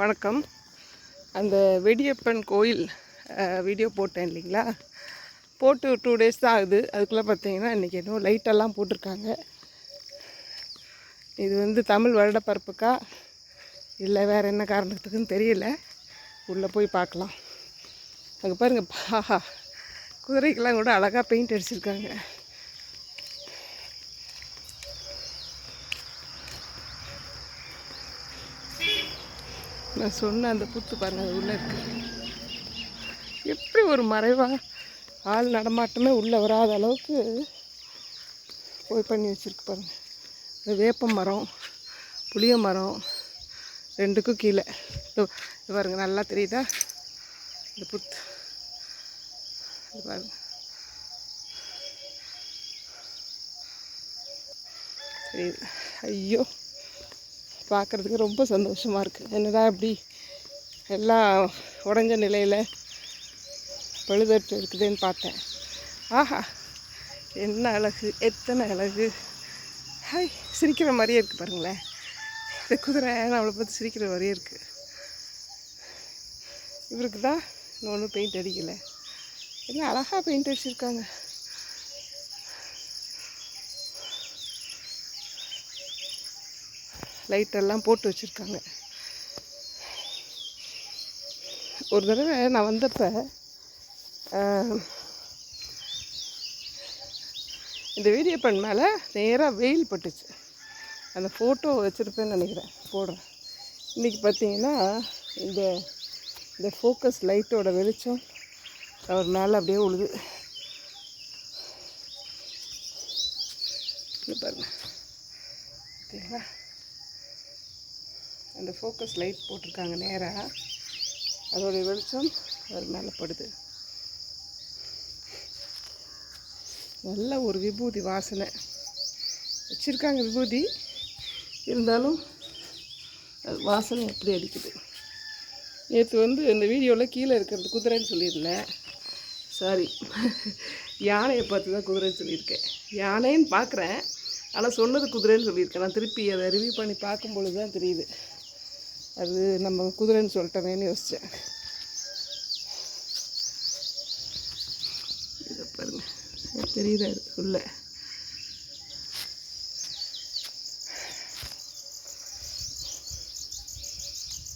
வணக்கம். அந்த வெடியப்பன் கோயில் வீடியோ போட்டேன் இல்லைங்களா? போட்டு டூ டேஸ் தான் ஆகுது. அதுக்குள்ளே பார்த்தீங்கன்னா இன்றைக்கி எதுவும் லைட்டெல்லாம் போட்டிருக்காங்க. இது வந்து தமிழ் வருடப்பரப்புக்கா? இல்லை வேறு என்ன காரணத்துக்குன்னு தெரியல. உள்ளே போய் பார்க்கலாம். அங்கே பாருங்கள் பாஹா. குதிரைக்கெல்லாம் கூட அழகாக பெயிண்ட் அடிச்சிருக்காங்க. நான் சொன்ன அந்த புத்து பாருங்க அது உள்ளே இருக்கு. எப்படி ஒரு மறைவாக ஆள் நடமாட்டமே உள்ளே வராத அளவுக்கு போய் பண்ணி வச்சுருக்கு பாருங்க. இந்த வேப்ப மரம் புளிய மரம் ரெண்டுக்கும் கீழே. இது பாருங்க நல்லா தெரியுதா? இந்த புத்து. இது பாருங்க. தெரியுது. ஐயோ. பார்க்குறதுக்கு ரொம்ப சந்தோஷமாக இருக்குது என்னடா இப்படி எல்லாம் உடஞ்ச நிலையில் பழுதற்று இருக்குதுன்னு பார்த்தேன். ஆஹா என்ன அழகு எத்தனை அழகு. ஹாய் சிரிக்கிற மாதிரியே இருக்குது பாருங்களேன். இந்த குதிரை நம்மளை பார்த்து சிரிக்கிற மாதிரியே இருக்குது இவருக்கு தான் இன்னும் ஒன்றும் பெயிண்ட் அடிக்கலை. என்ன அழகாக பெயிண்ட் அடிச்சிருக்காங்க. லைட்டெல்லாம் போட்டு வச்சுருக்காங்க. ஒரு தடவை நான் வந்தப்போ இந்த வீடியோ பண் மேலே நேராக வெயில் பட்டுச்சு. அந்த ஃபோட்டோ வச்சுருப்பேன்னு நினைக்கிறேன். போடுறேன். இன்றைக்கி பார்த்தீங்கன்னா இந்த இந்த ஃபோக்கஸ் லைட்டோட வெளிச்சம் அவர் மேலே அப்படியே உழுது. பாருங்கள் பாருங்க. அந்த ஃபோக்கஸ் லைட் போட்டிருக்காங்க நேராக அதோடைய வெளிச்சம் அது மேலே படுது. நல்ல ஒரு விபூதி வாசனை. வச்சுருக்காங்க விபூதி. இருந்தாலும் அது வாசனை எப்படி அடிக்குது? நேற்று வந்து இந்த வீடியோவில் கீழே இருக்கிறது குதிரைன்னு சொல்லியிருந்தேன். சாரி யானையை பார்த்து தான் குதிரைன்னு சொல்லியிருக்கேன். யானைன்னு பார்க்குறேன். ஆனால் சொன்னது குதிரைன்னு சொல்லியிருக்கேன். நான் திருப்பி அதை ரிவ்யூ பண்ணி பார்க்கும்பொழுது தான் தெரியுது. அது நம்ம குதிரைன்னு சொல்லிட்டோமேன்னு யோசித்தேன் இதை பாருங்க. தெரியுதா இது உள்ள?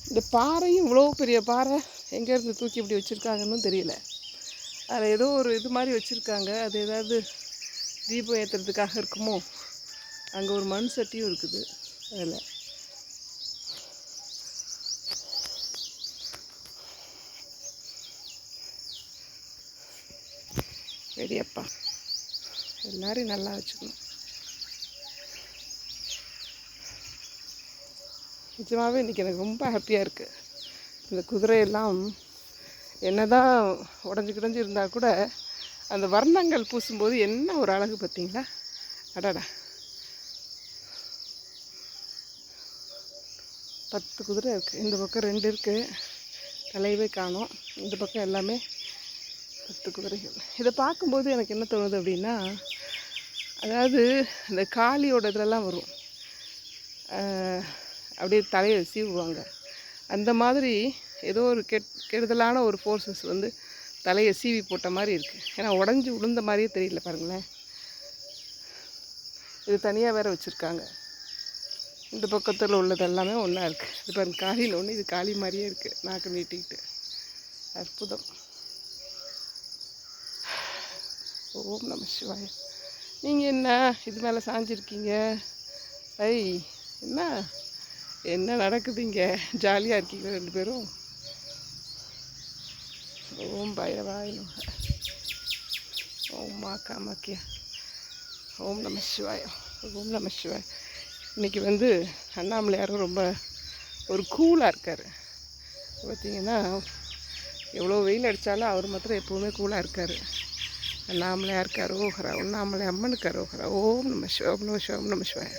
இந்த பாறையும் இவ்வளோ பெரிய பாறை எங்கேருந்து தூக்கி இப்படி வச்சுருக்காங்கன்னு தெரியல. அதில் ஏதோ ஒரு இது மாதிரி வச்சுருக்காங்க. அது ஏதாவது தீபம் ஏற்றுறதுக்காக இருக்குமோ? அங்கே ஒரு மண் சட்டியும் இருக்குது. அதில். பெரியப்பா எல்லாரையும் நல்லா வச்சுக்கணும். நிஜமாகவே இன்றைக்கி எனக்கு ரொம்ப ஹாப்பியாக இருக்குது இந்த குதிரையெல்லாம் என்னதான் உடஞ்சி கிடஞ்சி இருந்தால் கூட அந்த வர்ணங்கள் பூசும்போது என்ன ஒரு அழகு பார்த்தீங்களா? அடடா. பத்து குதிரை இருக்குது இந்த பக்கம் ரெண்டு இருக்குது தலையவே காணோம். இந்த பக்கம் எல்லாமே பத்து குதிரைகள் இதை பார்க்கும்போது எனக்கு என்ன தோணுது அப்படின்னா அதாவது இந்த காளியோட இதெல்லாம் வரும். அப்படியே தலையை சீவுவாங்க. அந்த மாதிரி ஏதோ ஒரு கெட் கெடுதலான ஒரு ஃபோர்ஸஸ் வந்து தலையை சீவி போட்ட மாதிரி இருக்குது ஏன்னா உடஞ்சி உளுந்த மாதிரியே தெரியல பாருங்களேன். இது தனியாக வேறு வச்சுருக்காங்க. இந்த பக்கத்தில் உள்ளது எல்லாமே ஒன்றா இருக்குது இது பாருங்க காளியில் ஒன்று இது காளி மாதிரியே இருக்குது நாக்கு நீட்டிக்கிட்டு. அற்புதம். ஓம் நம சிவாய. நீங்கள் என்ன? இது மேலே சாஞ்சிருக்கீங்க. ஐ என்ன? என்ன நடக்குதுங்க? ஜாலியாக இருக்கீங்க ரெண்டு பேரும். ஓம் பைரவாய ஓம் மா காமாக்கியா ஓம் நம சிவாயம் ஓம் நம சிவாய. இன்றைக்கி வந்து அண்ணாமலையாரும் ரொம்ப ஒரு கூலாக இருக்கார். பார்த்தீங்கன்னா எவ்வளோ வெயில் அடித்தாலும் அவர் மாத்திரம் எப்போவுமே கூலாக இருக்கார். அண்ணாமலையார் கரோகரா உண்ணாமலை அம்மனுக்கு கரோகரா ஓம் நம சிவம் நம சிவம் நம சிவாய